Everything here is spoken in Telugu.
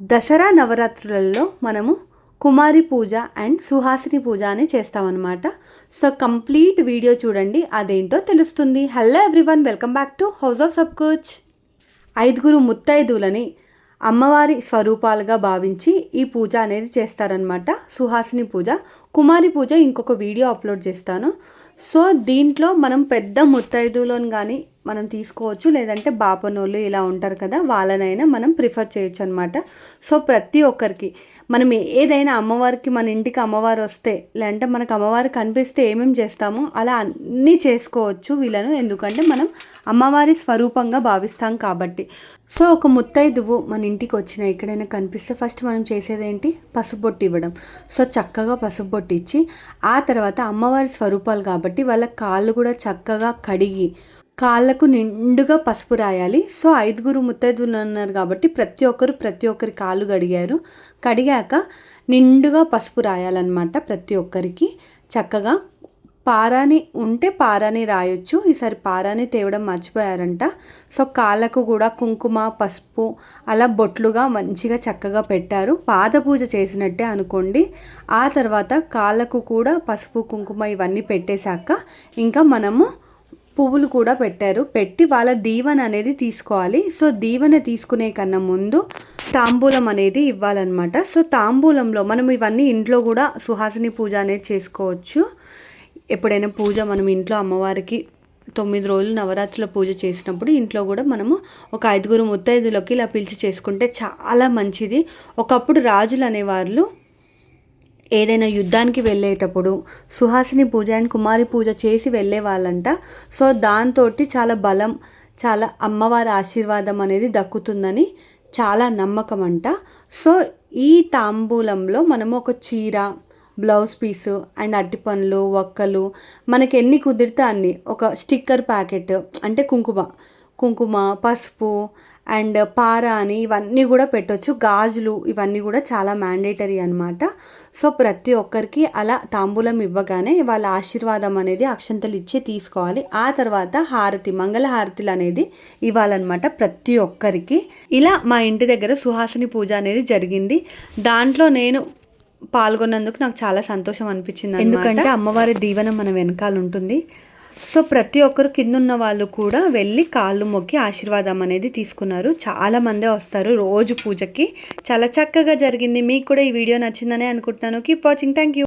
దసరా నవరాత్రులలో మనము కుమారి పూజ అండ్ సుహాసిని పూజ అని చేస్తామన్నమాట. సో కంప్లీట్ వీడియో చూడండి. అదేంటో తెలుస్తుంది. Hello everyone welcome back to house of sub coach. ఐదుగురు ముత్తైదులని అమ్మవారి స్వరూపాలుగా భావించి ఈ పూజ అనేది చేస్తారనమాట సుహాసిని పూజ. కుమారి పూజ ఇంకొక వీడియో అప్లోడ్ చేస్తాను. సో దీంట్లో మనం పెద్ద ముత్తైదులను కానీ మనం తీసుకోవచ్చు లేదంటే బాపనోళ్ళు ఇలా ఉంటారు కదా వాళ్ళనైనా మనం ప్రిఫర్ చేయొచ్చు అనమాట సో ప్రతి ఒక్కరికి మనం ఏదైనా అమ్మవారికి మన ఇంటికి అమ్మవారు వస్తే లేదంటే మనకు అమ్మవారు కనిపిస్తే ఏమేమి చేస్తామో అలా అన్నీ చేసుకోవచ్చు వీళ్ళను. ఎందుకంటే మనం అమ్మవారి స్వరూపంగా భావిస్తాం కాబట్టి. సో ఒక ముత్తైదువు మన ఇంటికి వచ్చిన ఎక్కడైనా కనిపిస్తే ఫస్ట్ మనం చేసేది ఏంటి పసుపు ఇవ్వడం. సో చక్కగా పసుపు ఇచ్చి ఆ తర్వాత అమ్మవారి స్వరూపాలు కాబట్టి వాళ్ళ కాళ్ళు కూడా చక్కగా కడిగి కాళ్ళకు నిండుగా పసుపు రాయాలి. సో ఐదుగురు ముత్తైదులు ఉన్నారు కాబట్టి ప్రతి ఒక్కరు ప్రతి ఒక్కరి కాళ్ళు కడిగారు. కడిగాక నిండుగా పసుపు రాయాలన్నమాట ప్రతి ఒక్కరికి. చక్కగా పారాని ఉంటే పారాని రాయొచ్చు. ఈసారి పారాని తేవడం మర్చిపోయారంట. సో కాళ్ళకు కూడా కుంకుమ పసుపు అలా బొట్లుగా మంచిగా చక్కగా పెట్టారు. పాద పూజ చేసినట్టే అనుకోండి. ఆ తర్వాత కాళ్ళకు కూడా పసుపు కుంకుమ ఇవన్నీ పెట్టేశాక ఇంకా మనము పువ్వులు కూడా పెట్టారు. పెట్టి వాళ్ళ దీవెన అనేది తీసుకోవాలి. సో దీవెన తీసుకునే కన్నా ముందు తాంబూలం అనేది ఇవ్వాలన్నమాట. సో తాంబూలంలో మనం ఇవన్నీ ఇంట్లో కూడా సుహాసిని పూజ అనేది చేసుకోవచ్చు. ఎప్పుడైనా పూజ మనం ఇంట్లో అమ్మవారికి తొమ్మిది రోజులు నవరాత్రుల పూజ చేసినప్పుడు ఇంట్లో కూడా మనము ఒక ఐదుగురు ముత్తైదులకి ఇలా పిలిచి చేసుకుంటే చాలా మంచిది. ఒకప్పుడు రాజులు అనేవాళ్ళు ఏదైనా యుద్ధానికి వెళ్ళేటప్పుడు సుహాసిని పూజ అండ్ కుమారి పూజ చేసి వెళ్ళే వాళ్ళంట. సో దాంతో చాలా బలం చాలా అమ్మవారి ఆశీర్వాదం అనేది దక్కుతుందని చాలా నమ్మకం అంట సో ఈ తాంబూలంలో మనము ఒక చీర బ్లౌజ్ పీసు అండ్ అట్టిపండ్లు ఒక్కలు మనకి ఎన్ని కుదిరితే అన్ని ఒక స్టిక్కర్ ప్యాకెట్ అంటే కుంకుమ కుంకుమ పసుపు అండ్ పార అని ఇవన్నీ కూడా పెట్టవచ్చు గాజులు ఇవన్నీ కూడా చాలా మ్యాండేటరీ అనమాట సో ప్రతి ఒక్కరికి అలా తాంబూలం ఇవ్వగానే వాళ్ళ ఆశీర్వాదం అనేది అక్షంతలు ఇచ్చి తీసుకోవాలి. ఆ తర్వాత హారతి మంగళ హారతిలు అనేది ఇవ్వాలన్నమాట ప్రతి ఒక్కరికి. ఇలా మా ఇంటి దగ్గర సుహాసిని పూజ అనేది జరిగింది. దాంట్లో నేను పాల్గొన్నందుకు నాకు చాలా సంతోషం అనిపించింది ఎందుకంటే అమ్మవారి దీవెన మన వెనకాల ఉంటుంది. సో ప్రతి ఒక్కరు కింద ఉన్న వాళ్ళు కూడా వెళ్ళి కాళ్ళు మొక్కి ఆశీర్వాదం అనేది తీసుకున్నారు. చాలా మందే వస్తారు రోజు పూజకి. చాలా చక్కగా జరిగింది. మీకు కూడా ఈ వీడియో నచ్చిందని అనుకుంటున్నాను. Keep watching thank you